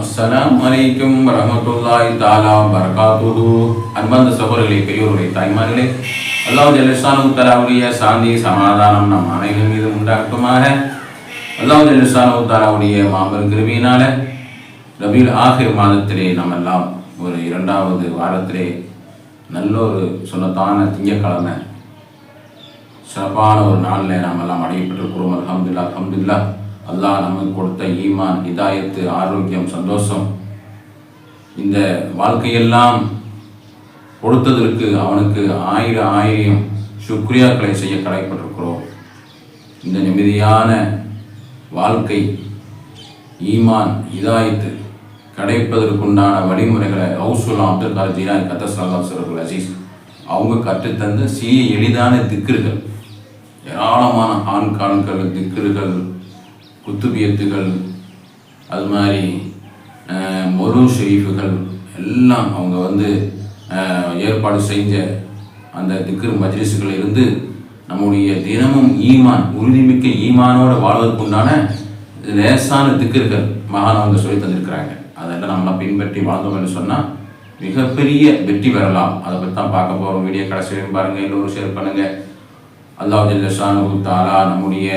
அஸ்ஸலாம் வலைக்கும் வரமத்துல்லாஹி தாலா வரகாத்துஹு அன்பந்த சகோதரர்களே பெரியோர்களே தாய்மார்களே அல்லாஹ் ஜல்லிசானு தலாவுடைய சாந்தி சமாதானம் நம் அனைவரின் மீது உண்டாகட்டுமாக. அல்லாஹ் ஜல்லிசானு தலாவுடைய மாபெரும் கிருபியினால ரபியுல் ஆகிர் மாதத்திலே நம்ம எல்லாம் ஒரு இரண்டாவது வாரத்திலே நல்ல ஒரு சுனத்தான திங்கக்கிழமை சிறப்பான ஒரு நாளில் நாம் எல்லாம் அடையப்பட்டிருக்கிறோம். அலமதுல்லா அல்ஹம்துலில்லாஹ். அல்லாஹ் நமக்கு கொடுத்த ஈமான் இதாயத்து ஆரோக்கியம் சந்தோஷம். இந்த வாழ்க்கையெல்லாம் கொடுத்ததற்கு அவனுக்கு ஆயிரம் ஆயிரம் சுக்ரியாக்களை செய்ய கடைப்பட்டிருக்கிறோம். இந்த நிம்மதியான வாழ்க்கை ஈமான் இதாயத்து கிடைப்பதற்குண்டான வழிமுறைகளை ஹவுசுல்லா அப்துல் கார் ஜீலான் கத்தஸ்லாலா சிறகுல் அசீஸ் அவங்க கற்றுத்தந்த சிறிய எளிதான திக்கிர்கள் ஏராளமான ஆண்காண்கள் திக்கிர்கள் குத்துபியத்துகள் அது மாதிரி மொரு ஷெரீஃபுகள் எல்லாம் அவங்க வந்து ஏற்பாடு செஞ்ச அந்த திக்ரு மஜ்லிஸுகள் இருந்து நம்முடைய தினமும் ஈமான் உறுதிமிக்க ஈமானோட வாழ்வதற்குண்டான லேசான திக்கிர்கள் மகான் அவங்க சொல்லி தந்திருக்கிறாங்க. அதெல்லாம் நம்மளாம் பின்பற்றி வாழ்ந்தோம் என்று சொன்னால் மிகப்பெரிய வெற்றி பெறலாம். அதை பற்றி தான் பார்க்க போகிறோம் வீடியோ கடைசியும் பாருங்கள் எல்லோரும் ஷேர் பண்ணுங்கள் அல்லாஹ் ஜல்லஷானு தாலா நம்முடைய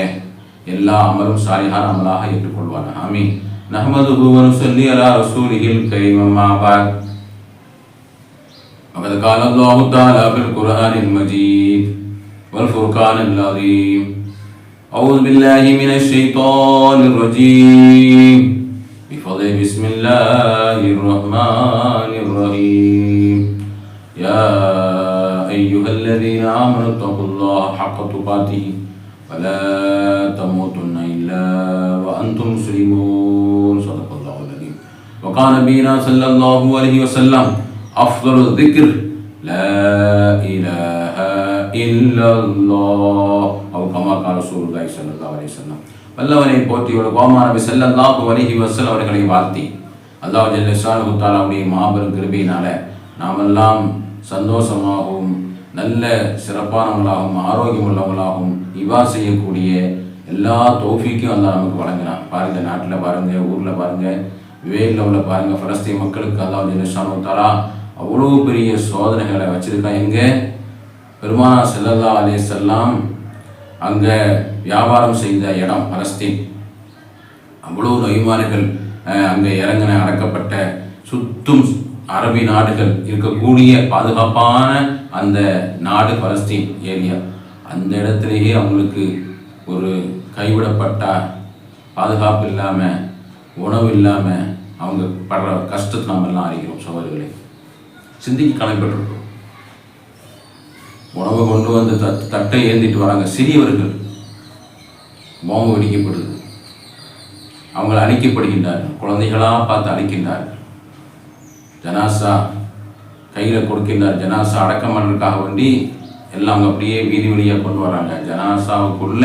எல்லா அமரும் சாலிஹான் அமலாக ஏற்றுக்கொள்வார் ஆமீன் நஹமதுஹு வ நுஸல்லி அலா ரசூலிஹில் கரீம் அம்மா பாத் وقد قال الله تعالى في القرآن المجيد والفرقان العظيم أعوذ بالله من الشيطان الرجيم بفضل بسم الله الرحمن الرحيم يا أيها الذين آمنوا اتقوا الله حق تقاته ولا تموتن إلا وأنتم مسلمون صدق الله العظيم وقال نبينا صلى الله عليه وسلم أفضل الذكر لا إله إلا الله أو كما قال رسول الله صلى الله عليه وسلم வல்லவனை போற்றியோட கோமான நபி ஸல்லல்லாஹு அலைஹி வஸல்லம் அவர்களை வாழ்த்தி அல்லாஹ் ஜல்ல ஷானஹு தஆலாவுடைய மாபெரும் கிருபையினால நாமெல்லாம் சந்தோஷமாகவும் நல்ல சிறப்பானவங்களாகவும் ஆரோக்கியம் உள்ளவங்களாகவும் இவா செய்யக்கூடிய எல்லா தோஃபிக்கும் அல்லாஹ் நமக்கு வழங்கினான் பாருங்கள் நாட்டில் பாருங்கள் ஊரில் பாருங்கள் வேலில் உள்ள பாருங்கள் பலஸ்தீன் மக்களுக்கு அல்லாஹ் ஜல்ல தாரா அவ்வளோ பெரிய சோதனைகளை வச்சுருக்கான். எங்கே? பெருமானா செல்லல்லா அலே செல்லாம் அங்கே வியாபாரம் செய்த இடம் பலஸ்தீன். அவ்வளோ நொய்மார்கள் அங்கே இறங்கின அடக்கப்பட்ட சுத்தும் அரபி நாடுகள் இருக்கக்கூடிய பாதுகாப்பான அந்த நாடு பலஸ்தீன் ஏரியா. அந்த இடத்துலையே அவங்களுக்கு ஒரு கைவிடப்பட்ட பாதுகாப்பு இல்லாமல் உணவு இல்லாமல் அவங்க படுற கஷ்டத்தை நாம் எல்லாம் அறிகிறோம் சோதரிகளை சிந்திக்கு கலைப்பட்டிருக்கோம் உணவு கொண்டு வந்து தட் தட்டை ஏந்திட்டு வராங்க. சிறியவர்கள் பாம்பு வெடிக்கப்படுது. அவங்களை அழிக்கப்படுகின்றார்கள். குழந்தைகளாக பார்த்து அழிக்கின்றார்கள். ஜனாசா கையில் கொடுக்கின்றார் ஜனாசா அடக்கம் பண்ணுறதுக்காக வேண்டி எல்லாம் அப்படியே வீதி வழியாக கொண்டு வராங்க. ஜனாசாவுக்குள்ள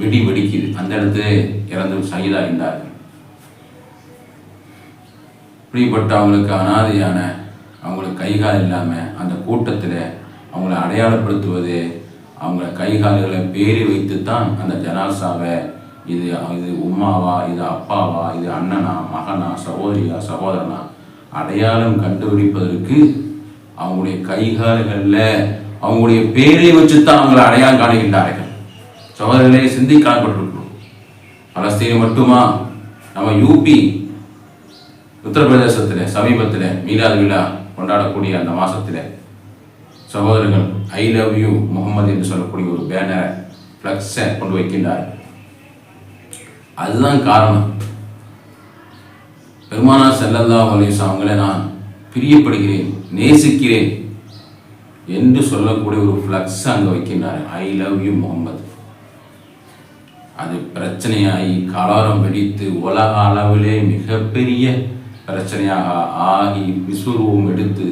வெடி வெடிக்குது. அந்த இடத்துல இறந்து சகிதாகின்றார்கள். இப்படிப்பட்ட அவங்களுக்கு அனாதையான அவங்களுக்கு கை கால் இல்லாமல் அந்த கூட்டத்தில் அவங்கள அடையாளப்படுத்துவது அவங்கள கை கால்களை பேரி வைத்து தான் அந்த ஜனாசாவை இது இது உம்மாவா இது அப்பாவா இது அண்ணனா மகனா சகோதரியா சகோதரனா அடையாளம் கண்டுபிடிப்பதற்கு அவங்களுடைய கைகால்களில் அவங்களுடைய பேரை வச்சு தான் அவங்களை அடையாளம் காணுகின்றார்கள். சகோதரர்களே சிந்தி காணப்பட்டிருக்கிறோம் பலஸ்தீனம் மட்டுமா? நம்ம யூபி உத்தரப்பிரதேசத்தில் சமீபத்தில் மீலாது விழா கொண்டாடக்கூடிய அந்த மாதத்தில் சகோதரர்கள் ஐ லவ் யூ முகமது என்று சொல்லக்கூடிய ஒரு பேனரை ஃப்ளக்ஸை கொண்டு வைக்கின்றார்கள். அதுதான் காரணம். பெருமானா செல்லல்லா வலிசா அவங்கள நான் பிரியப்படுகிறேன் நேசிக்கிறேன் என்று சொல்லக்கூடிய ஒரு ஃப்ளக்ஸ் அங்கே வைக்கின்றார். ஐ லவ் யூ முகமது அது பிரச்சனையாகி கலாரம் வெடித்து உலக அளவிலே மிகப்பெரிய பிரச்சனையாக ஆகி விஸ்வரூபம் எடுத்து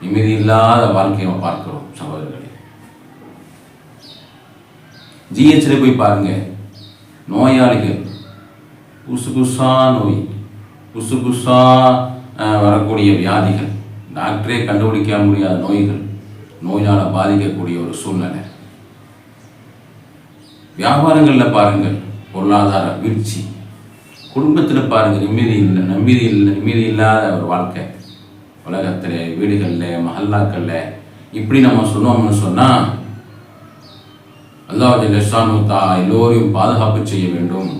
நிம்மதி இல்லாத வாழ்க்கையை நம்ம பார்க்கிறோம் சகோதரர்களே. ஜிஹெச்சில் போய் பாருங்க. நோயாளிகள் புதுசு புதுசாக நோய். புதுசு புதுசா வரக்கூடிய வியாதிகள் டாக்டரே கண்டுபிடிக்க முடியாத நோய்கள் நோயால் பாதிக்கக்கூடிய ஒரு சூழ்நிலை. வியாபாரங்களில் பாருங்கள் பொருளாதார வீழ்ச்சி. குடும்பத்தில் பாருங்கள் நிம்மதி இல்லை நம்பிதி இல்லை நிம்மதி இல்லாத ஒரு வாழ்க்கை. உலகத்தில் வீடுகளில் மஹல்லாக்களில் இப்படி நம்ம சொன்னோம்னு சொன்னால் அல்லாஹ் ஜல்லஷானு தா எல்லோரையும் பாதுகாப்பு செய்ய வேண்டும்.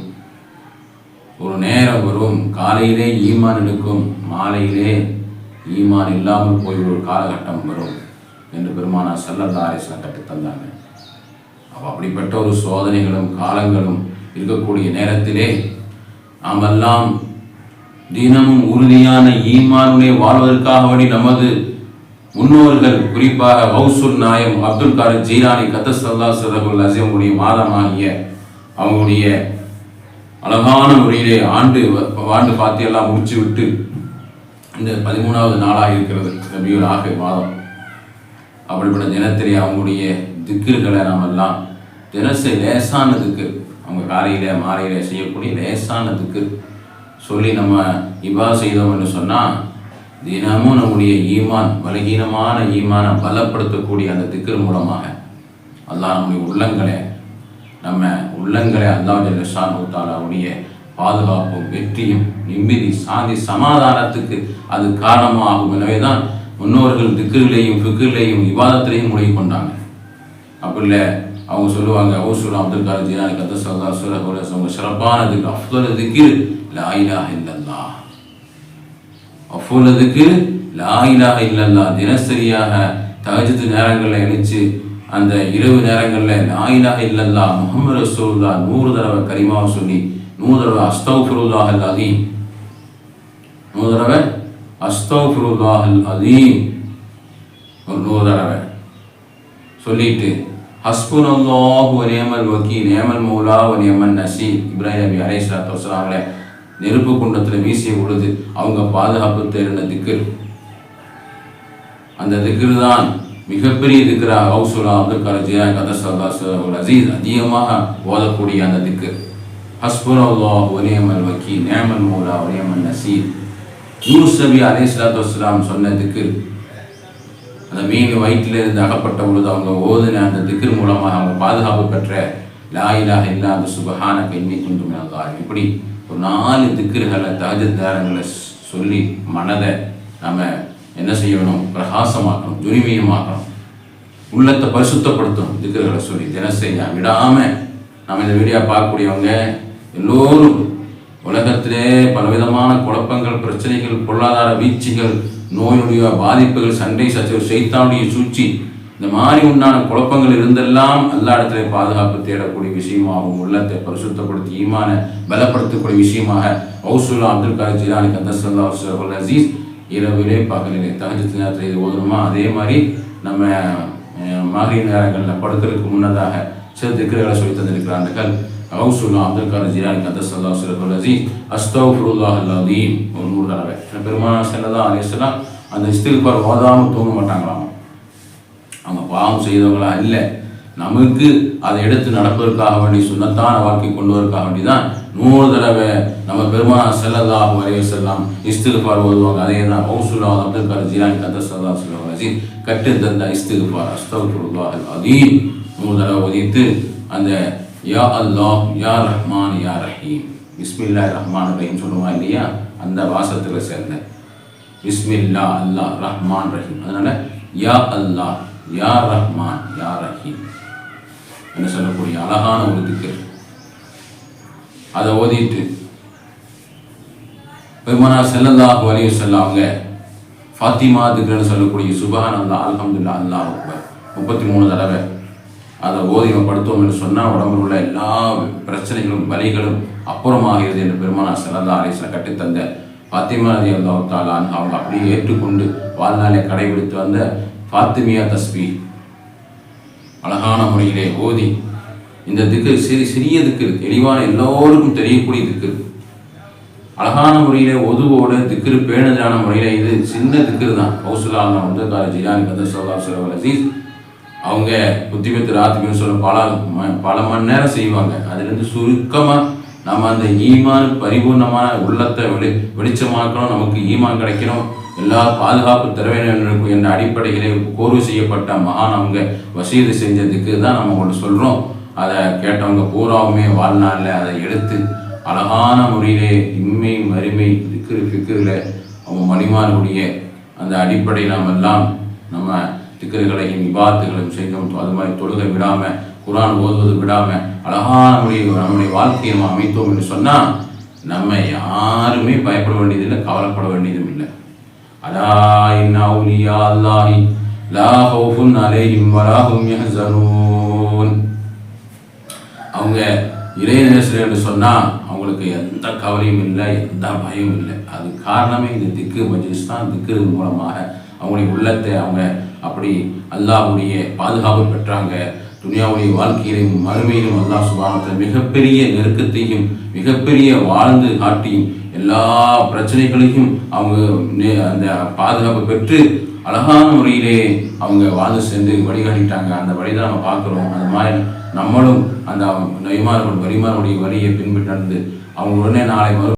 ஒரு நேரம் வரும் காலையிலே ஈமான் எடுக்கும் மாலையிலே ஈமான் இல்லாமல் போய் ஒரு காலகட்டம் வரும் என்று பெருமானார் செல்லதாரேசன் கற்றுத் தந்தாங்க. அப்படிப்பட்ட ஒரு சோதனைகளும் காலங்களும் இருக்கக்கூடிய நேரத்திலே நாமெல்லாம் தினமும் உறுதியான ஈமானுடைய வாழ்வதற்காக வேண்டி நமது முன்னோர்கள் குறிப்பாக ஹவுசுல் நாயம் அப்துல் காதர் ஜீரானி கத்தசல்லா சிறகுல் அசியமுடைய மாதமாகிய அவங்களுடைய அழகான முறையிலே ஆண்டு ஆண்டு பார்த்து எல்லாம் முடிச்சு விட்டு இந்த பதிமூணாவது நாளாக இருக்கிறது. ரபியுல் ஆகிய மாதம். அப்படிப்பட்ட தினத்திலே அவங்களுடைய திக்கிர்களை நாம் எல்லாம் தினசரி லேசான திக்கு அவங்க காலையில மாலையில செய்யக்கூடிய லேசான திக்கு சொல்லி நம்ம இவ்வா செய்தோம் என்று சொன்னால் தினமும் நம்முடைய ஈமான் பலகீனமான ஈமானை பலப்படுத்தக்கூடிய அந்த திக்கு மூலமாக அல்லாஹ் நம்முடைய உள்ளங்களை நம்ம உள்ளங்களை அல்லாஹ் ஜல்லஷான் பாதுகாப்பும் வெற்றியும் நிம்மதி சாந்தி சமாதானத்துக்கு அது காரணமாகும். எனவே தான் முன்னோர்கள் திக்குகளையும் ஃபிக்குகளையும் விவாதத்திலையும் முறை கொண்டாங்க. அப்படி இல்லை அவங்க சொல்லுவாங்க ஓசூர் அப்துல் கார் ஜீனானி கத்த சல்லா சுரஹுல அவங்க சிறப்பான திக்கு அஃபுல திக்கு லாயிலா இல்லல்லா அஃபுல திக்கு லாயிலா இல்லல்லா தினசரியாக தகஜத்து நேரங்களில் இணைச்சு அந்த இரவு நேரங்களில் லா இல்லல்லா முகமது ரசூல்லா நூறு தடவை கரிமாவை சொல்லி நூறு தடவை அஸ்தௌஃபிருல்லாஹ் அல் அதீம் நூறு தடவை அஸ்தௌஃபிருல்லாஹ் அல் அதீம் ஒரு நூறு தடவை. சொல்லிட்டு ஹஸ்புன் அல்லாஹு நேமல் வக்கி நேமல் மௌலா நேமல் நசி இப்ராஹிம் நபி அலைஹிஸ்ஸலாத்து வஸலாமலை நெருப்பு குண்டத்தில் வீசிய பொழுது அவங்க பாதுகாப்பு தேடின திக்கு அந்த திக்கு தான் மிகப்பெரிய திக்ரா ஹவுசுலா அப்துல் கார் ஜியா கதசல்லா அசீஸ் அதிகமாக ஓதக்கூடிய அந்த திக்கு. ஹஸ்புன் அல்லாஹ் நேமல் வக்கி நேமல் மௌலா ஒரேமல் நசீர். யூஸ் நபி சலாத்து வஸ்லாம் சொன்ன திக்கு. அந்த மீன் வயிற்றில் இருந்து அகப்பட்ட பொழுது அவங்க ஓதுன அந்த திக்ர் மூலமாக அவங்க பாதுகாப்பு பெற்ற லாயிலாக இல்லாத சுபஹான பெண்ணை கொண்டு மேலார் இப்படி ஒரு நாலு திக்ருகளை தாஜத்தாரங்களை சொல்லி மனதை நம்ம என்ன செய்யணும்? பிரகாசமாக்கணும் துரிமியமாக்கணும். உள்ளத்தை பரிசுத்தப்படுத்தணும் திக்ருகளை சொல்லி தினசரி விடாம நம்ம இந்த வீடியோ பார்க்கக்கூடியவங்க எல்லோரும் உலகத்திலே பலவிதமான குழப்பங்கள் பிரச்சனைகள் பொருளாதார வீழ்ச்சிகள் நோயுடைய பாதிப்புகள் சண்டை சச்சரவு சைத்தானுடைய சூழ்ச்சி இந்த மாதிரி உண்டான குழப்பங்கள் இருந்தெல்லாம் எல்லா இடத்துல பாதுகாப்பு தேடக்கூடிய விஷயமாகவும் உள்ளத்தை பரிசுத்தப்படுத்தி ஈமான பலப்படுத்தக்கூடிய விஷயமாக ஹவுசுல்லா அப்துல் கார் ஜிலானி கந்தசல்லா அசீஸ் இரவிலே பகலிலே தகஜத்து நேரத்தில் இது ஓதணுமா அதே மாதிரி நம்ம மாதிரி நேரங்களில் படுக்கிறதுக்கு முன்னதாக சில திக்கர்களை சொல்லி தந்திருக்கிறார்கள் ஹவுசுல்லா அப்துல் கார் ஜிலானி கந்தசல்லா அல் அசீஸ் அஸ்தௌஃபுல்லாஹ் அல்லாதீம் ஒரு நூறு தடவை. பெருமானா செல்லதா அலிஸ்லாம் அந்த இஸ்தில்பார் ஓதாமல் தூங்க மாட்டாங்களாம். அவங்க பாவம் செய்தவங்களா இல்லை. நமக்கு அதை எடுத்து நடப்பதற்காக வேண்டி சுண்ணத்தான வாழ்க்கை கொண்டு வருவதற்காக வேண்டி தான் நூறு தடவை நம்ம பெருமாள் செல்லதாக வரைய செல்லாம் இஸ்திகுபார் ஓதுவாங்க. அதே தான் ஹவுசுல்லா அப்துல் கார் ஜிலானி கந்த சல்லா சொல்லுவாங்க அசீம் கட்டு தந்த இஸ்திகுபார் அஸ்தகுல்லாஹ் அதீம் நூறு தடவை ஒதித்து அந்த யா அல்லாஹ் யா ரஹ்மான் யா ரஹீம். பிஸ்மில்லா ரஹ்மான் ரஹீம் சொல்லுவாங்க இல்லையா? அந்த வாசத்தில் சேர்ந்த பிஸ்மில்லா அல்லாஹ் ரஹ்மான் ரஹீம். அதனால யா அல்லாஹ் யா ரஹ்மான் யா ரஹீம். என்று சொல்லக்கூடிய அழகான ஒரு திக்கர். அதை ஓதிட்டு பெருமானார் செல்லந்தா வலிய வஸல்லம் அவங்க ஃபாத்திமா திக்ரன்னு சொல்லக்கூடிய சுபஹான் அல்லா அல்ஹம்துல்லா அல்லாஹ் அக்பர். முப்பத்தி மூணு தடவை அதை ஓதி படுத்தோம் என்று சொன்னால் உடம்பில் உள்ள எல்லா பிரச்சனைகளும் வலிகளும் அப்புறமாகிறது என்று பெருமானா செல்லந்தா அலிஸ்லாம் கட்டித்தந்த ஃபாத்திமா ரதி அல்லாஹ் தாலான் அவங்க அப்படியே ஏற்றுக்கொண்டு வாழ்நாளை கடைபிடித்து வந்த ஃபாத்திமியா தஸ்மி அழகான முறையிலே ஓதி இந்த திக்கு சிறு சிறிய திக்கு தெளிவான எல்லோருக்கும் தெரியக்கூடிய திக்கு அழகான முறையில் ஒதுவோட திக்ரு பேணுதலான முறையில் இது சின்ன திக்ரு தான். கௌசலான வந்து கால ஜியான் கந்த சோகா சுரவல் அசீஸ். அவங்க புத்திபத்து ராத்திபின்னு சொல்ல பல ம- பல மணி நேரம் செய்வாங்க. அதுலேருந்து சுருக்கமாக நம்ம அந்த ஈமான் பரிபூர்ணமான உள்ளத்தை வெளி வெளிச்சமாக்கணும். நமக்கு ஈமான் கிடைக்கணும். எல்லா பாதுகாப்பு தர வேண்டும் என்ற அடிப்படையிலே கோர்வு செய்யப்பட்ட மகான் அவங்க வசீது செஞ்சதுக்கு தான் நம்ம ஒன்று சொல்கிறோம் அதை கேட்டவங்க பூராவுமே வாழ்நாளில் அதை எடுத்து அழகான முறையிலே இம்மை மறுமை திக்ரு ஃபிக்ரில் அவங்க மணிமானுடைய அந்த அடிப்படை நாம் எல்லாம் நம்ம திக்கர்களையும் விவாதங்களையும் செய்தோம். அது மாதிரி தொழுகை விடாமல் குரான் ஓதுவது விடாமல் அழகான முறையை நம்முடைய வாழ்க்கையை நம்ம அமைத்தோம் என்று சொன்னால் நம்ம யாருமே பயப்பட வேண்டியதில்லை கவலைப்பட வேண்டியதும் இல்லை. அலா இன் அவுலியா அல்லாஹி லா ஹவுஃபுன் அலைஹிம் வலா ஹும் யஹ்சனூன். அவங்க இளைஞர்கள் என்று சொன்னால் அவங்களுக்கு எந்த கவலையும் இல்லை எந்த பயமும் இல்லை. அது காரணமே இந்த திக்கு மஜ்லிஸ் தான். திக்கு மூலமாக அவங்களுடைய உள்ளத்தை அவங்க அப்படி அல்லாவுடைய பாதுகாப்பு பெற்றாங்க. துனியாவுடைய வாழ்க்கையிலும் மறுமையிலும் அல்லா சுபானத்தில் மிகப்பெரிய நெருக்கத்தையும் மிகப்பெரிய வாழ்ந்து காட்டியும் எல்லா பிரச்சனைகளையும் அவங்க நே- அந்த பாதுகாப்பு பெற்று அழகான முறையிலே அவங்க வாழ்ந்து சென்று வழிகாட்டிட்டாங்க. அந்த வழி நம்ம பார்க்குறோம். அந்த மாதிரி நம்மளும் அந்த நெய்மார்கள் வரிமாருடைய வழியை பின்பற்றி நடந்து அவங்க உடனே நாளை மறு